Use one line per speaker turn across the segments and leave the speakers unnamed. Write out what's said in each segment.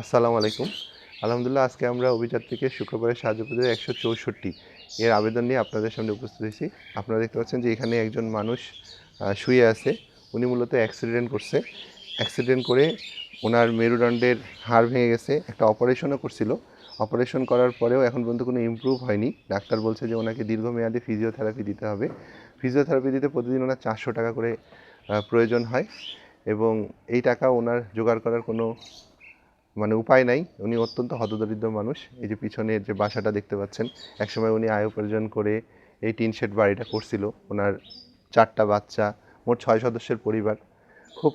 আসসালামু আলাইকুম। আলহামদুলিল্লাহ, আজকে আমরা অভিযান থেকে শুক্রবারের সাহায্য পেতে একশো চৌষট্টি। এর আবেদন নিয়ে আপনাদের সামনে উপস্থিত হয়েছি। আপনারা দেখতে পাচ্ছেন যে এখানে একজন মানুষ শুয়ে আছে। উনি মূলত অ্যাক্সিডেন্ট করছে। অ্যাক্সিডেন্ট করে ওনার মেরুদণ্ডের হাড় ভেঙে গেছে। একটা অপারেশনও করছিল। অপারেশন করার পরেও এখন পর্যন্ত কোনো ইমপ্রুভ হয়নি। ডাক্তার বলছে যে ওনাকে দীর্ঘমেয়াদী ফিজিওথেরাপি দিতে হবে। ফিজিওথেরাপি দিতে প্রতিদিন ওনার চারশো টাকা করে প্রয়োজন হয়। এবং এই টাকা ওনার জোগাড় করার কোনো মানে উপায় নাই। উনি অত্যন্ত হতদরিদ্র মানুষ। এই যে পিছনের যে বাসাটা দেখতে পাচ্ছেন, একসময় উনি আয় উপার্জন করে এই টিন শেড বাড়িটা করছিল। ওনার চারটা বাচ্চা, মোট ছয় সদস্যের পরিবার। খুব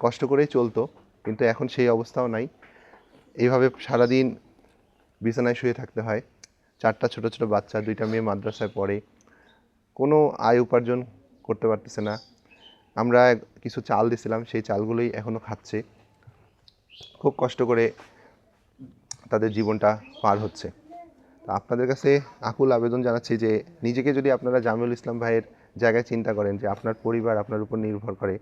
কষ্ট করেই চলতো, কিন্তু এখন সেই অবস্থাও নাই। এইভাবে সারাদিন বিছানায় শুয়ে থাকতে হয়। চারটা ছোট ছোট বাচ্চা, দুইটা মেয়ে মাদ্রাসায় পড়ে। কোনো আয় উপার্জন করতে পারতেছে না। আমরা কিছু চাল দিছিলাম, সেই চালগুলোই এখনও খাচ্ছে। খুব কষ্ট করে তাদের জীবনটা পার হচ্ছে। তো আপনাদের কাছে আকুল আবেদন জানাচ্ছি যে, নিজেকে যদি আপনারা জামিউল ইসলাম ভাইয়ের জায়গায় চিন্তা করেন যে, আপনার পরিবার আপনার উপর নির্ভর করে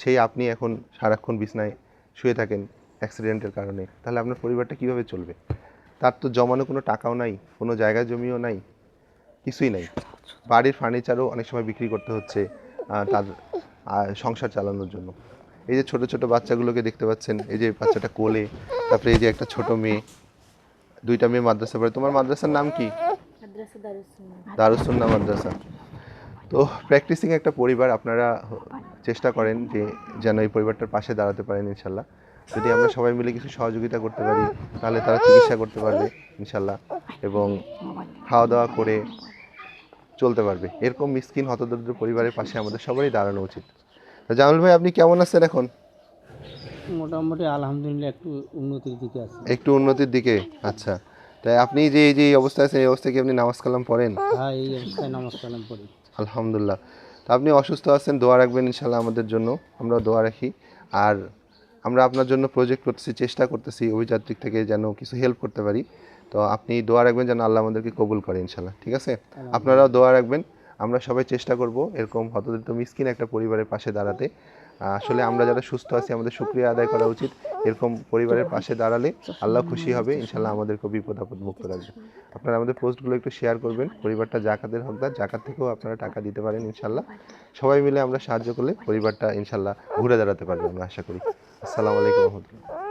সেই আপনি এখন সারাক্ষণ বিছনায় শুয়ে থাকেন অ্যাক্সিডেন্টের কারণে, তাহলে আপনার পরিবারটা কীভাবে চলবে? তার তো জমানো কোনো টাকাও নাই, কোনো জায়গা জমিও নাই, কিছুই নাই। বাড়ির ফার্নিচারও অনেক সময় বিক্রি করতে হচ্ছে তার সংসার চালানোর জন্য। এই যে ছোট ছোট বাচ্চাগুলোকে দেখতে পাচ্ছেন এই যে বাচ্চাটা কোলে তারপরে এই যে একটা ছোট মেয়ে দুইটা মেয়ে মাদ্রাসা পড়ে। তোমার মাদ্রাসার নাম কি? দারুসুন্না মাদ্রাসা। তো প্র্যাকটিসিং একটা পরিবার আপনারা চেষ্টা করেন যে যেন এই পরিবারটার পাশে দাঁড়াতে পারেন ইনশাল্লাহ। যদি আমরা সবাই মিলে কিছু সহযোগিতা করতে পারি তাহলে তারা চিকিৎসা করতে পারবে ইনশাল্লাহ এবং খাওয়া দাওয়া করে চলতে পারবে। এরকম মিসকিন হতদরিদ্র পরিবারের পাশে আমাদের সবারই দাঁড়ানো উচিত। জামাল ভাই আপনি কেমন আছেন এখন?
মোটামুটি আলহামদুলিল্লাহ একটু উন্নতির দিকে আছে।
একটু উন্নতির দিকে? আচ্ছা। তাই আপনি যে এই যে অবস্থায় আছেন এই অবস্থায় কি আপনি নামাজ কালাম পড়েন?
হ্যাঁ এই অবস্থায় নামাজ কালাম পড়ি।
আলহামদুলিল্লাহ। তো আপনি অসুস্থ আছেন দোয়া রাখবেন ইনশাল্লাহ আমাদের জন্য। আমরা দোয়া রাখি। আর আমরা আপনার জন্য প্রজেক্ট করতেছি চেষ্টা করতেছি অভিযাত্রিক থেকে যেন কিছু হেল্প করতে পারি। তো আপনি দোয়া রাখবেন যেন আল্লাহ আমাদেরকে কবুল করে ইনশাল্লাহ ঠিক আছে? আপনারাও দোয়া রাখবেন। আমরা সবাই চেষ্টা করব এরকম হতদরিদ্র মিসকিন একটা পরিবারের পাশে দাঁড়াতে। আসলে আমরা যারা সুস্থ আছি, আমাদের সুক্রিয়া আদায় করা উচিত এরকম পরিবারের পাশে দাঁড়ালে আল্লাহ খুশি হবে ইনশাল্লাহ আমাদেরকে বিপদ আপদ মুক্ত রাখবে। আপনারা আমাদের পোস্টগুলো একটু শেয়ার করবেন, পরিবারটা জাকাতের হকদার, জাকাত থেকেও আপনারা টাকা দিতে পারেন ইনশাল্লাহ সবাই মিলে আমরা সাহায্য করলে পরিবারটা ইনশাল্লাহ ঘুরে দাঁড়াতে পারবে আমরা আশা করি। আসসালামু আলাইকুম রহমতুল্লাহ।